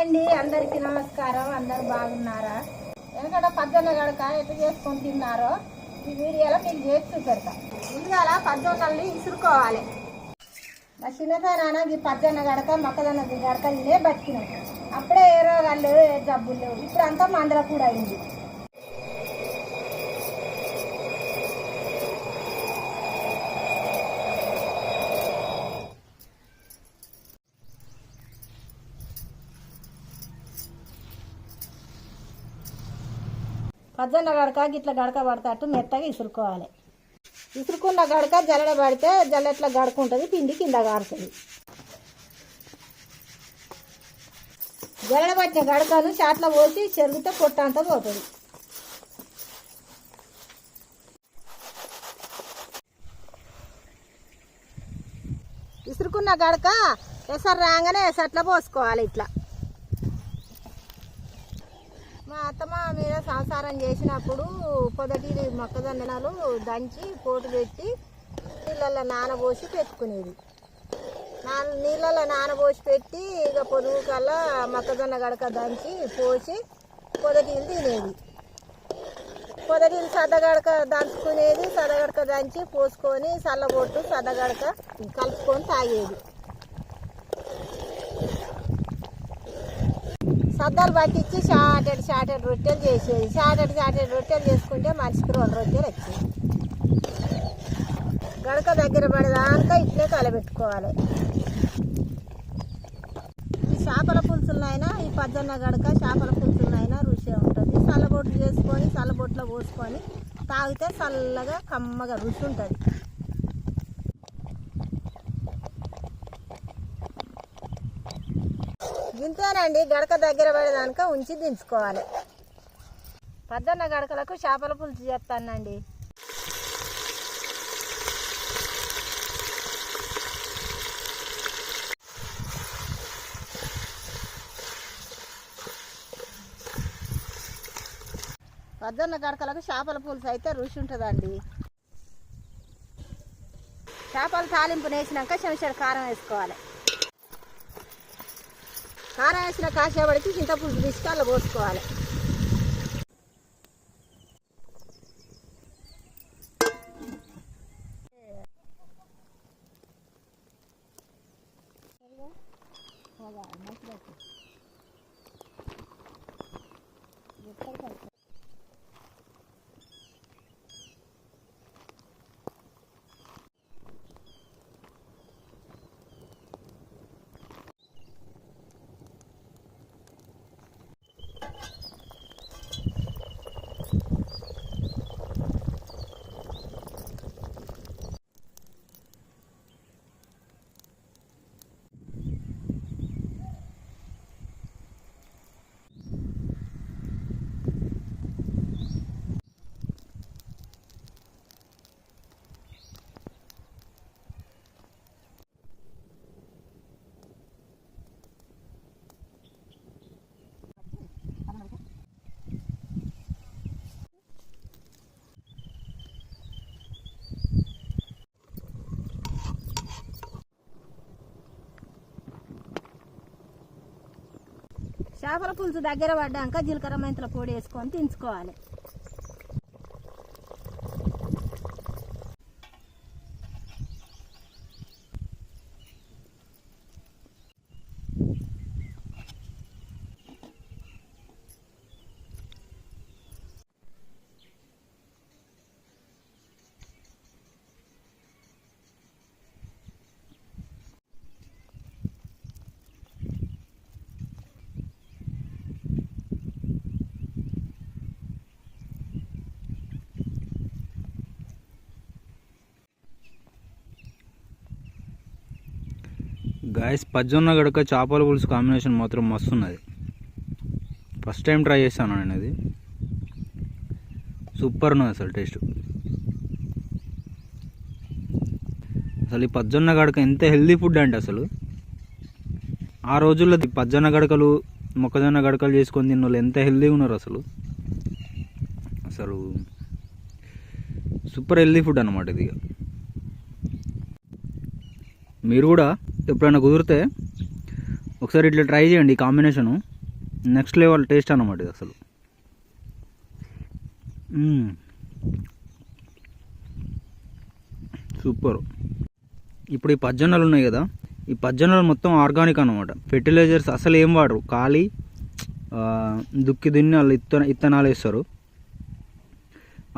అండి అందరికీ నమస్కారం అందరు బాగున్నారా? వెనకట పద్దెన్న గడక ఎట్లా చేసుకొని తిన్నారో ఈ వీడియోలో మీకు చేసి చూపెడతా. ముందుగా పద్దెనిమిది ఇసురుకోవాలి. మా చిన్నతనాన ఈ పద్దెన్న గడక మొక్కజొన్న గడక తినే బతికినాం. అప్పుడే ఏ రోగాలు ఏ జబ్బులు ఇప్పుడు అంతా మండల కూడా అయింది. పద్దెన్న గడక గిట్ల గడక పడతాట్టు మెత్తగా ఇసురుకోవాలి. ఇసురుకున్న గడక జల్లెడ పడితే జల్లెట్ల గడుకుంటుంది? పిండి కింద కారుతుంది జల్లెడ పట్టిన గడకను చాట్ల పోసి చెరుగుతే పొట్ట అంతా పోతుంది. ఇసురుకున్న గడక ఎసరు రాగానే ఎసట్ల పోసుకోవాలి ఇట్లా. మా అత్తమ్మ మీద సంసారం చేసినప్పుడు పొదటి మొక్కజొన్నలు దంచి పోటు పెట్టి నీళ్ళల్లో నానబోసి పెట్టుకునేది. నా నీళ్ళల్లో నానబోసి పెట్టి ఇక పొదుగు కల్లా మొక్కజొన్న గడక దంచి పోసి పొదటీలు తినేది. పొదటీలు సద్దగడక దంచుకునేది సద్దగడక దంచి పోసుకొని చల్లబొట్టు సద్దగడక కలుపుకొని తాగేది. సద్దాలు పట్టించి షాటెడ్ షాటెడ్ రొట్టెలు చేసేది. షాటెడ్ షాటెడ్ రొట్టెలు చేసుకుంటే మనిషికి రెండు రొట్టెలు వచ్చేది గడక దగ్గర పడేదాకా ఇట్లే కలబెట్టుకోవాలి. ఈ చేపల పులుసులనైనా ఈ పద్దన్న గడక చేపల పులుసులనైనా రుచి ఉంటుంది. చల్లబొట్లు చేసుకొని చల్లబొట్లో పోసుకొని తాగితే చల్లగా కమ్మగా రుచి ఉంటుంది. ఇంతేనండి గడక దగ్గర పడేదానిక ఉంచి దించుకోవాలి. పద్దన్న గడకలకు చేపల పులుసు చేస్తానండి. పద్దన్న గడకలకు చేపల పులుసు అయితే రుచి ఉంటుందండి. చేపల తాలింపు వేసినాక చెంచాడు కారం వేసుకోవాలి. కారం వేసిన కాసేపడికి చింతపులుసు తీసుకు అలా పోసుకోవాలి. చేపల పులుసు దగ్గర పడ్డాక జీలకర్ర మెంతుల పొడి వేసుకొని తించుకోవాలి గాయస్ పజ్జొన్న గడక చేపల పులుసు కాంబినేషన్ మాత్రం మస్తు ఉన్నది ఫస్ట్ టైం ట్రై చేశాను నేను అది. సూపర్ ఉన్నది అసలు టేస్ట్ అసలు ఈ పజ్జొన్న గడక ఎంత హెల్దీ ఫుడ్ అంటే అసలు. ఆ రోజుల్లో ఈ పజ్జొన్న గడకలు మొక్కజొన్న గడకలు చేసుకొని తిన్న వాళ్ళు ఎంత హెల్దీగా ఉన్నారు అసలు. అసలు సూపర్ హెల్దీ ఫుడ్ అనమాట ఇది మీరు కూడా ఎప్పుడైనా కుదిరితే ఒకసారి ఇట్లా ట్రై చేయండి ఈ కాంబినేషను నెక్స్ట్ లెవెల్ టేస్ట్ అన్నమాట ఇది అసలు. సూపర్. ఇప్పుడు ఈ పజ్జొన్నలు ఉన్నాయి కదా ఈ పజ్జొన్నలు మొత్తం ఆర్గానిక్ అనమాట ఫెర్టిలైజర్స్ అసలు ఏం వాడరు. ఖాళీ దుక్కి దున్ని వాళ్ళు ఇత్తన ఇత్తనాలు వేస్తారు.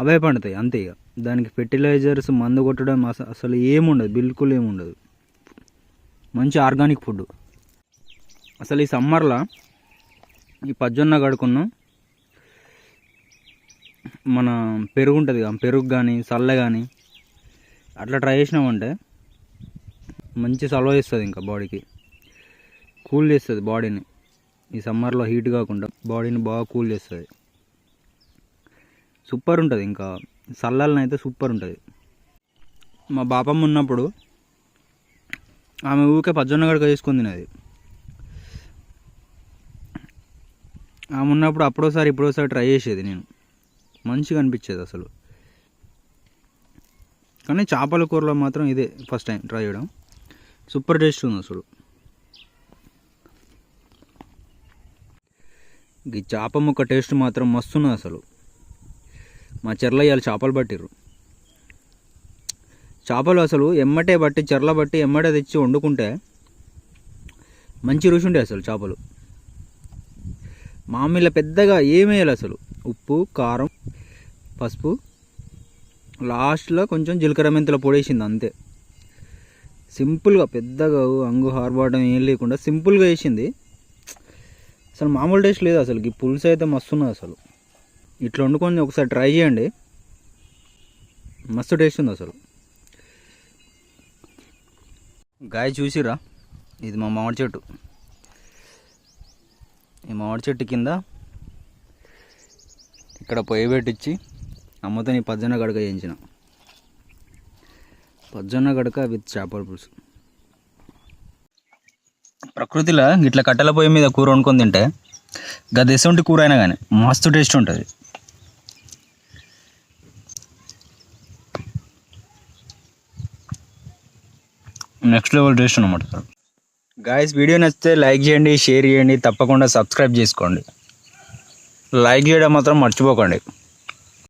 అవే పండుతాయి అంతే ఇక. దానికి ఫెర్టిలైజర్స్ మందు కొట్టడం అసలు ఏముండదు బిల్కుల్ ఏముండదు. మంచి ఆర్గానిక్ ఫుడ్. అసలు ఈ సమ్మర్లో ఈ పజ్జొన్న కడుకున్నాం మన పెరుగు ఉంటుంది కదా పెరుగు కానీ సల్ల కానీ అట్లా ట్రై చేసినామంటే మంచి సలవ చేస్తుంది ఇంకా బాడీకి. కూల్ చేస్తుంది బాడీని. ఈ సమ్మర్లో హీట్ కాకుండా బాడీని బాగా కూల్ చేస్తుంది. సూపర్ ఉంటుంది ఇంకా. సల్లలను అయితే సూపర్ ఉంటుంది. మా బాపమ్మ ఉన్నప్పుడు ఆమె ఊరికే పజ్జొన్న గడక చేసుకొని తినేది ఆమె ఉన్నప్పుడు అప్పుడోసారి ఇప్పుడోసారి ట్రై చేసేది నేను. మంచిగా అనిపించేది అసలు. కానీ చేపల కూరలో మాత్రం ఇదే ఫస్ట్ టైం ట్రై చేయడం. సూపర్ టేస్ట్ ఉంది అసలు. ఈ చేప ముక్క టేస్ట్ మాత్రం మస్తున్నది అసలు. మా చెర్ల ఇవాళ చేపలు పట్టిర్రు. చేపలు అసలు ఎమ్మటే బట్టి చెర్ల బట్టి ఎమ్మటే తెచ్చి వండుకుంటే మంచి రుచి ఉండే అసలు చేపలు. మామిళ్ళ పెద్దగా ఏమేయాలి అసలు? ఉప్పు కారం పసుపు లాస్ట్లో కొంచెం జీలకర్ర మెంతుల పొడేసింది అంతే. సింపుల్గా పెద్దగా అంగు హార్బాటం ఏం లేకుండా సింపుల్గా వేసింది. అసలు మామూలు టేస్ట్ లేదు అసలు ఈ పులుసు అయితే మస్తున్నది అసలు. ఇట్లా వండుకొని ఒకసారి ట్రై చేయండి. మస్తు టేస్ట్ ఉంది అసలు. గాయ చూసిరా ఇది మా మామిడి చెట్టు. ఈ మామిడి చెట్టు కింద ఇక్కడ పొయ్యి పెట్టించి అమ్మతో నీ పజ్జన్న గడక చేయించిన. పజ్జన్న గడక విత్ చేపల పులుసు. ప్రకృతిలో ఇట్లా కట్టెల పొయ్యి మీద కూర వండుకొని తింటే గది ఎటువంటి కూర అయినా కానీ మస్తు టేస్ట్ ఉంటుంది. నెక్స్ట్ లెవెల్ టేస్ట్ అనమాట గాయస్ వీడియో నచ్చితే లైక్ చేయండి షేర్ చేయండి తప్పకుండా సబ్స్క్రైబ్ చేసుకోండి. లైక్ చేయడం మాత్రం మర్చిపోకండి.